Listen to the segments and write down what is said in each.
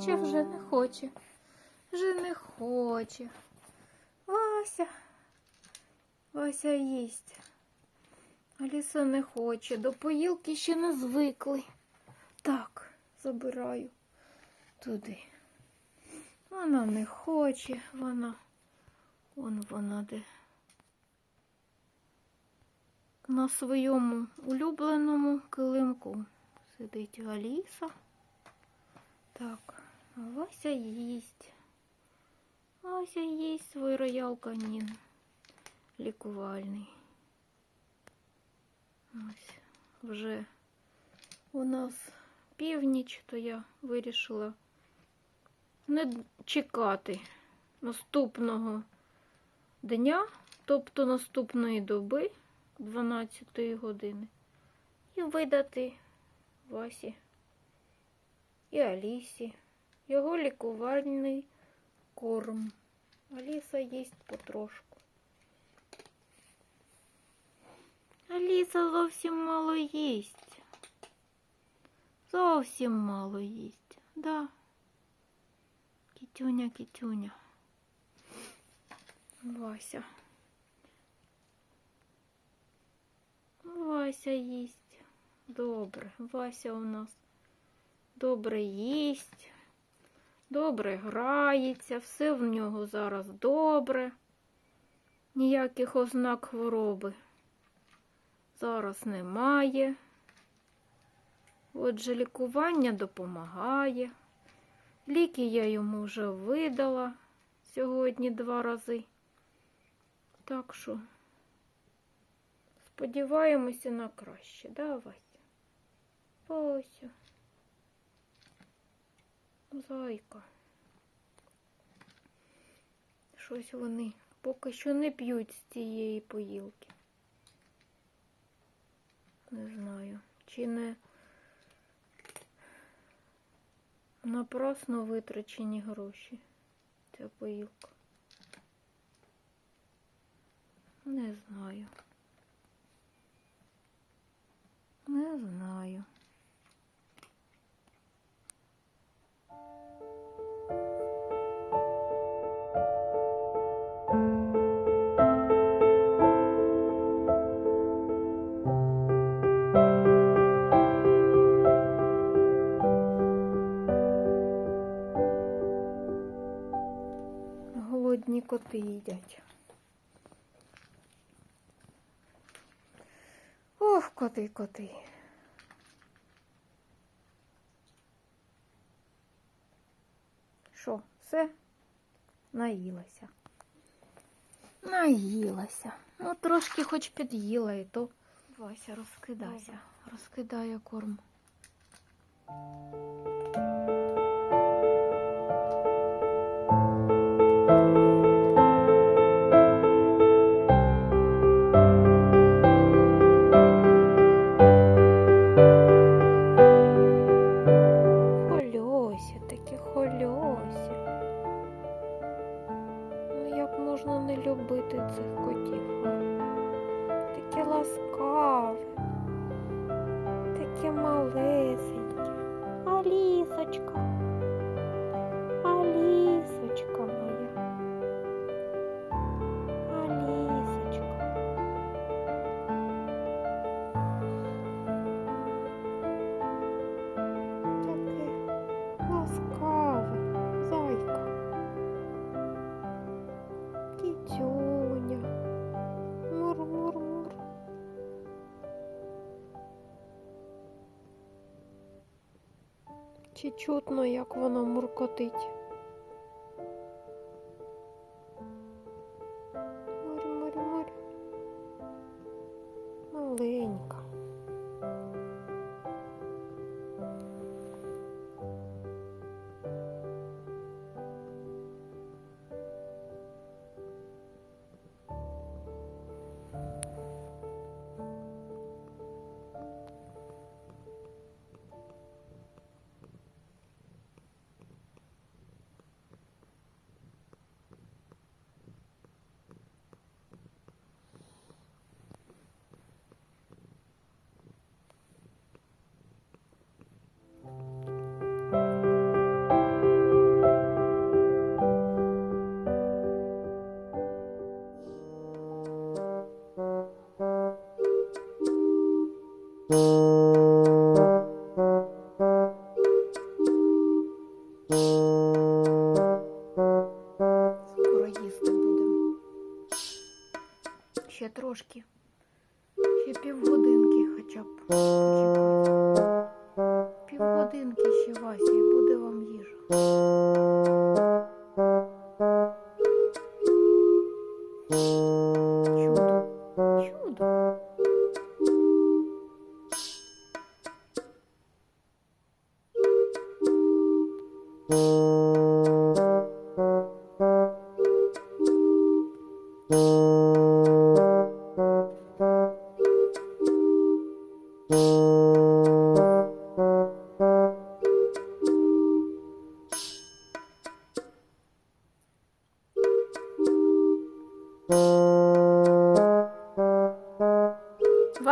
хоче, вже не хоче. Вже не хоче. Вася. Вася їсть. Аліса не хоче. До поїлки ще не звикли. Так, забираю туди. Вона не хоче, вона. Вон вона де. На своєму улюбленому килимку сидить Аліса. Так, Вася їсть. Вася їсть свій роял канін лікувальний. Ось вже у нас північ, то я вирішила не чекати наступного дня, тобто наступної доби 12 години, і видати Васі і Алісі його лікувальний корм. Аліса їсть потрошку. Аліса зовсім мало їсть. Зовсім мало їсть. Да. Кітюня, кітюня. Вася. Вася їсть. Добре. Вася у нас добре їсть, добре грається, все в нього зараз добре. Ніяких ознак хвороби зараз немає. Отже, лікування допомагає. Ліки я йому вже видала сьогодні два рази. Так що сподіваємося на краще, да, Вася? Зайка. Щось вони поки що не п'ють з цієї поїлки. Не знаю, чи не напрасно витрачені гроші ця поїлка. Не знаю. Не знаю. Коти, коти. Що, все? Наїлася. Наїлася. Ну, трошки хоч під'їла і то. Вася, розкидайся. Розкидає корм. Алісочка. Алісочка чутно, як вона муркотить? Мур-мур-мур. Маленька.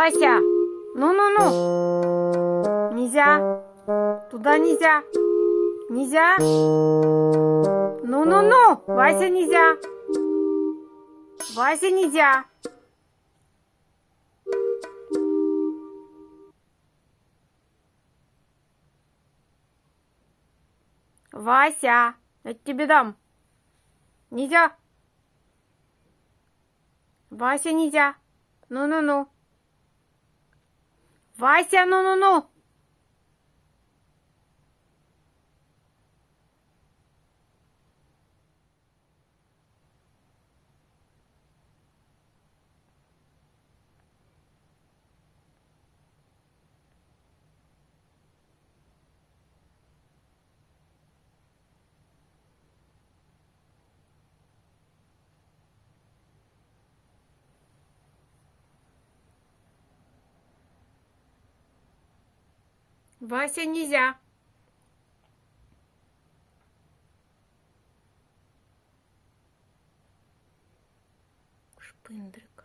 Вася, ну-ну-ну. Нельзя. Туда нельзя. Нельзя. Ну-ну-ну. Вася, нельзя. Вася, нельзя. Вася, я тебе дам. Нельзя. Вася, нельзя. Ну-ну-ну. Вася, ну-ну-ну. Вася, нельзя. Шпиндрик.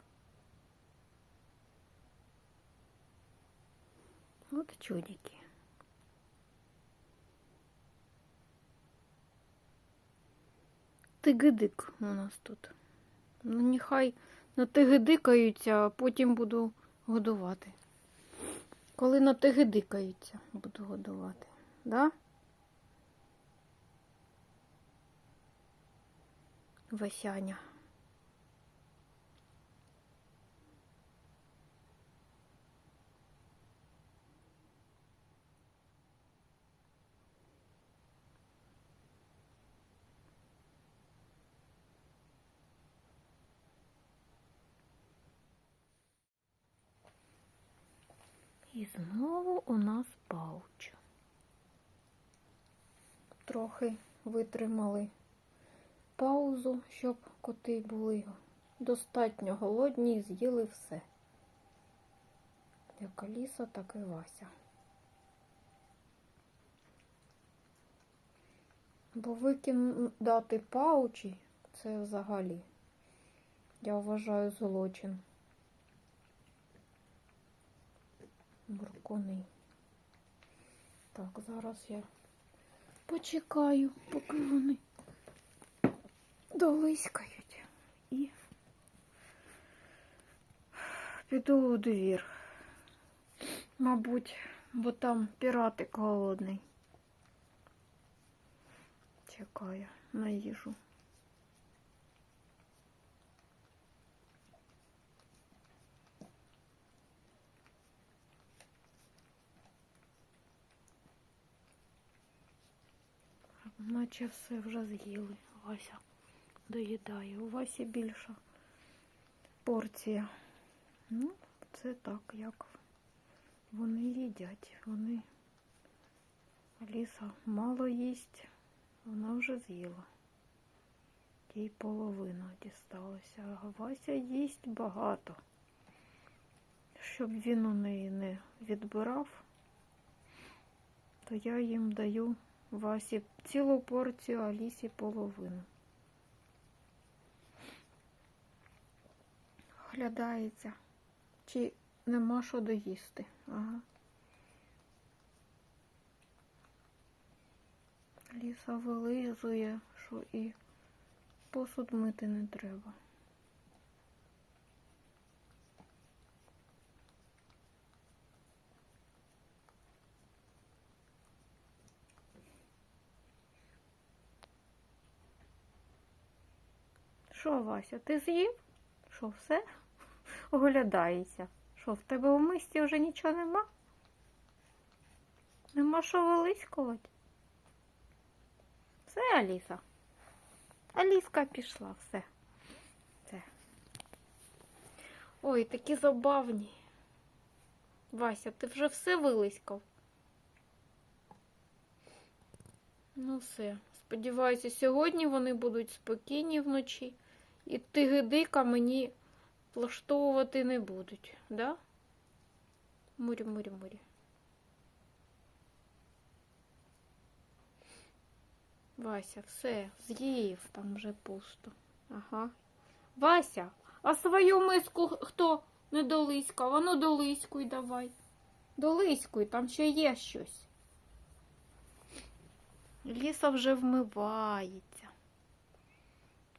От чудики. Тигидик у нас тут. Ну, нехай на тигидикаються, а потім буду годувати. Коли на тигидикаються, буду годувати. Да? Васяня. І знову у нас пауч. Трохи витримали паузу, щоб коти були достатньо голодні і з'їли все. Як Аліса, так і Вася. Бо викидати паучі це взагалі, я вважаю, злочин. Буркуни. Так, зараз я почекаю, поки вони долискають. І піду у двір. Мабуть, бо там піратик голодний. Чекаю на їжу. Наче все вже з'їли. Вася доїдає. У Васі більша порція. Ну, це так, як вони їдять. Вони Аліса мало їсть, вона вже з'їла. Їй половина дісталася, а Вася їсть багато. Щоб він у неї не відбирав, то я їм даю Васі цілу порцію, Алісі половину. Глядається, чи нема що доїсти. Ага. Ліса вилизує, що і посуд мити не треба. Що, Вася, ти з'їв? Що, все? Оглядається. Що, в тебе у мисті вже нічого нема? Нема що вилискувати? Все, Аліса. Аліска пішла, все. Все. Ой, такі забавні. Вася, ти вже все вилискав? Ну все. Сподіваюся, сьогодні вони будуть спокійні вночі. І тигидика мені влаштовувати не будуть, да? Мурі, мурі, мурі. Вася, все, з'їв, там вже пусто. Ага. Вася, а свою миску хто не долискав? Ану долискуй давай. Долискуй, там ще є щось. Ліса вже вмивається.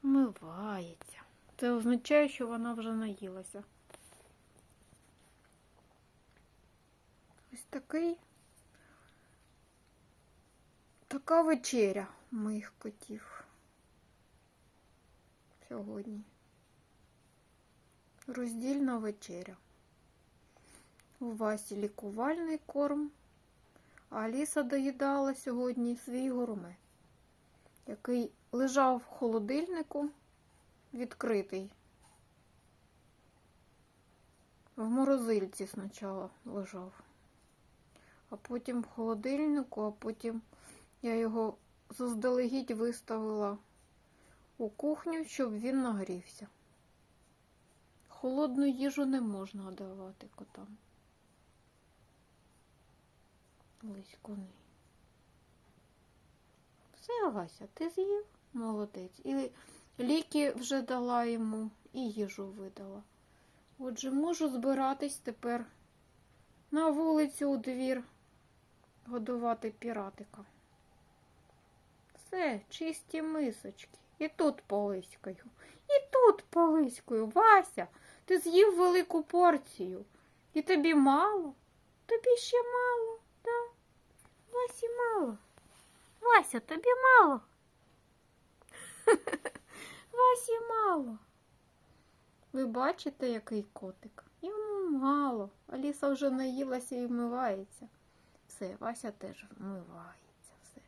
Вмивається. Це означає, що вона вже наїлася. Ось такий. Така вечеря моїх котів. Сьогодні. Роздільна вечеря. У Васі лікувальний корм. А Аліса доїдала сьогодні свій гурме, який лежав в холодильнику відкритий. В морозильці спочатку лежав, а потім в холодильнику, а потім я його заздалегідь виставила у кухню, щоб він нагрівся. Холодну їжу не можна давати котам. Лиськуни. Все, Вася, ти з'їв? Молодець. І ліки вже дала йому, і їжу видала. Отже, можу збиратись тепер на вулицю у двір годувати піратика. Все, чисті мисочки. І тут полиською. І тут полиською. Вася, ти з'їв велику порцію. І тобі мало? Тобі ще мало, так? Васі мало. Вася, тобі мало. Васі мало. Ви бачите, який котик? Йому мало. Аліса вже наїлася і вмивається. Все, Вася теж вмивається. Все.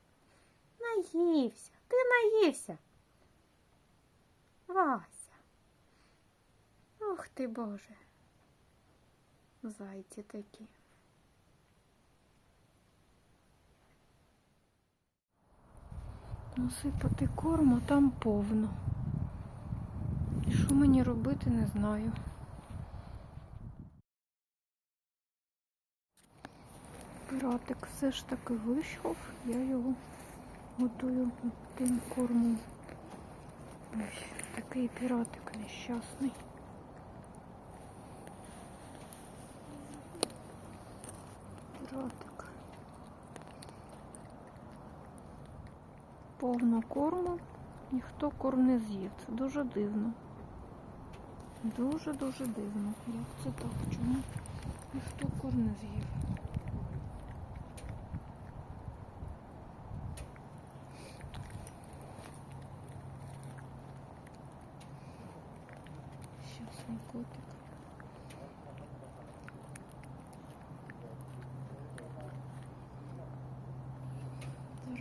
Наївся. Ти наївся. Вася. Ух ти, Боже. Зайці такі. Насипати корму там повно. І що мені робити, не знаю. Пиратик все ж таки вийшов, я його готую тим кормом. Ось такий піратик нещасний. Піратик. Повно корму, ніхто корм не з'їв. Це дуже дивно. Дуже-дуже дивно. Як це так? Чому ніхто корм не з'їв? Щасний котик.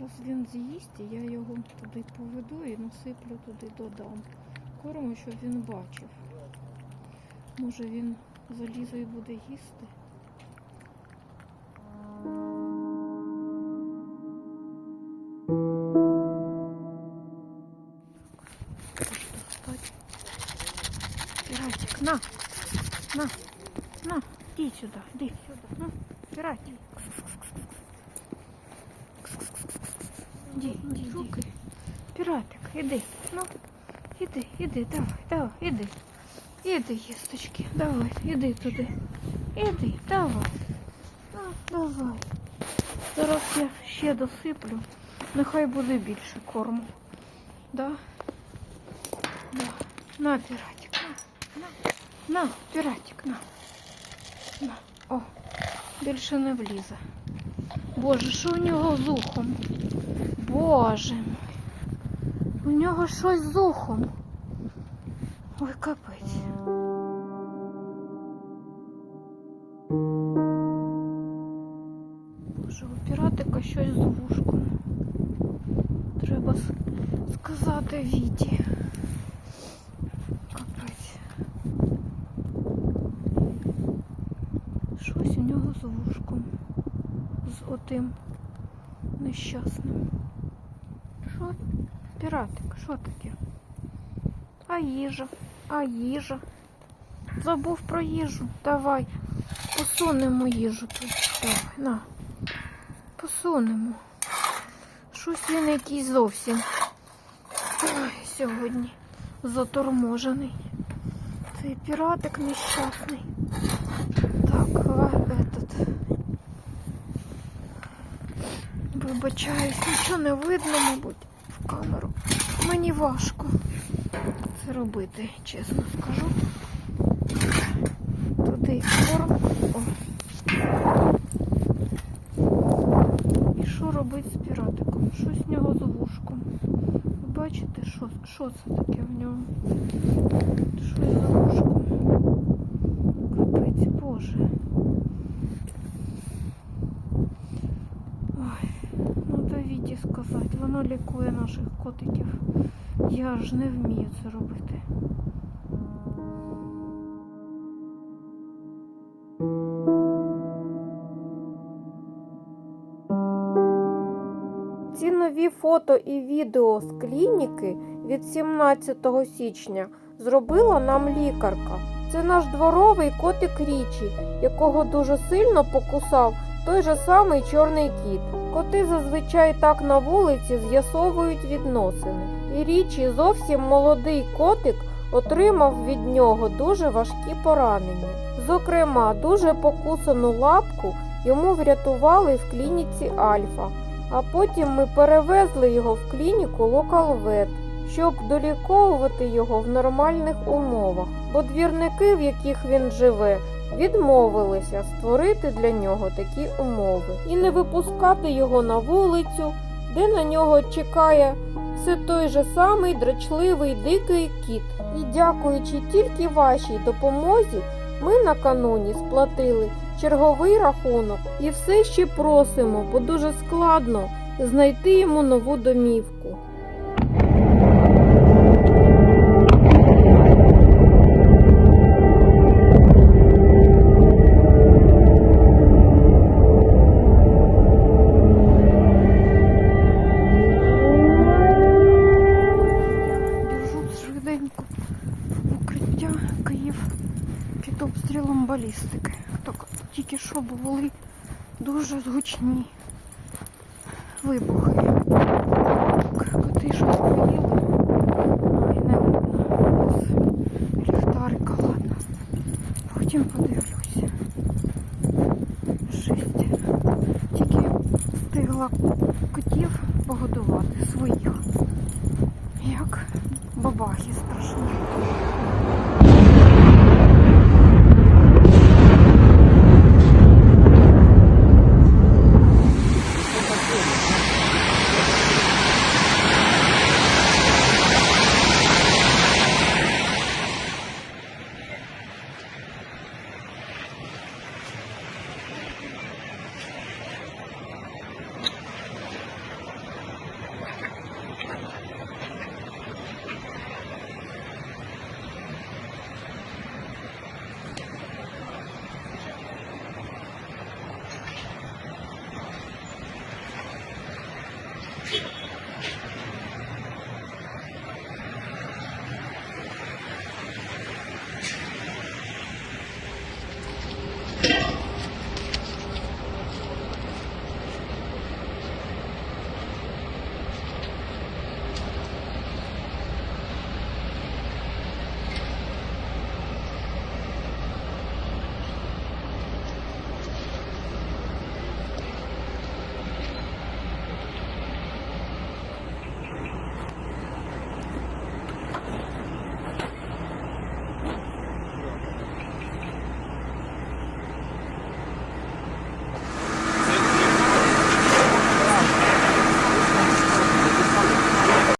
Зараз він з'їсть, і я його туди поведу і насиплю туди додам. Корму, щоб він бачив. Може він залізе і буде їсти. Пиратик, на, на, на, иди сюда, иди сюда, на, пиратик. Іди, іди. Піратик, іди. Ну, іди, іди, давай, давай, іди. Іди, їсточки, давай, іди туди. Іди, давай. Ну, давай. Зараз я ще досиплю. Нехай буде більше корму. Да? Да. На, піратик, на, на, на, піратик, на. На. О, більше не влізе. Боже, що у нього з ухом? Боже. У нього щось з ухом. Ой, капець. Боже, у піратика щось з вушком. Треба сказати Віті. Капець. Щось у нього з вушком. З отим нещасним. Що? Піратик, що таке? А їжа, а їжа. Забув про їжу. Давай. Посунемо їжу тут. Давай, на. Посунемо. Щось він якийсь зовсім. Ой, сьогодні заторможений. Цей піратик нещасний. Так, этот. Вибачаюсь, нічого не видно, мабуть. Мені важко це робити, чесно скажу. Туди корм. О. І що робить з піратиком? Щось в нього з вушком. Ви бачите, що, що це таке в нього? Щось з вушком. Капець, боже. Ой, ну Давіді сказати, воно лікує наших котиків. Я ж не вмію це робити. Ці нові фото і відео з клініки від 17 січня зробила нам лікарка. Це наш дворовий котик Річі, якого дуже сильно покусав той же самий чорний кіт. Коти зазвичай так на вулиці з'ясовують відносини. І Річі зовсім молодий котик отримав від нього дуже важкі поранення. Зокрема, дуже покусану лапку йому врятували в клініці Альфа. А потім ми перевезли його в клініку Локалвет, щоб доліковувати його в нормальних умовах, бо двірники, в яких він живе, відмовилися створити для нього такі умови і не випускати його на вулицю, де на нього чекає все той же самий дрочливий дикий кіт. І дякуючи тільки вашій допомозі, ми накануні сплатили черговий рахунок і все ще просимо, бо дуже складно знайти йому нову домівку. Під обстрілом балістики. Так, тільки що були дуже гучні вибухи. Так, Коти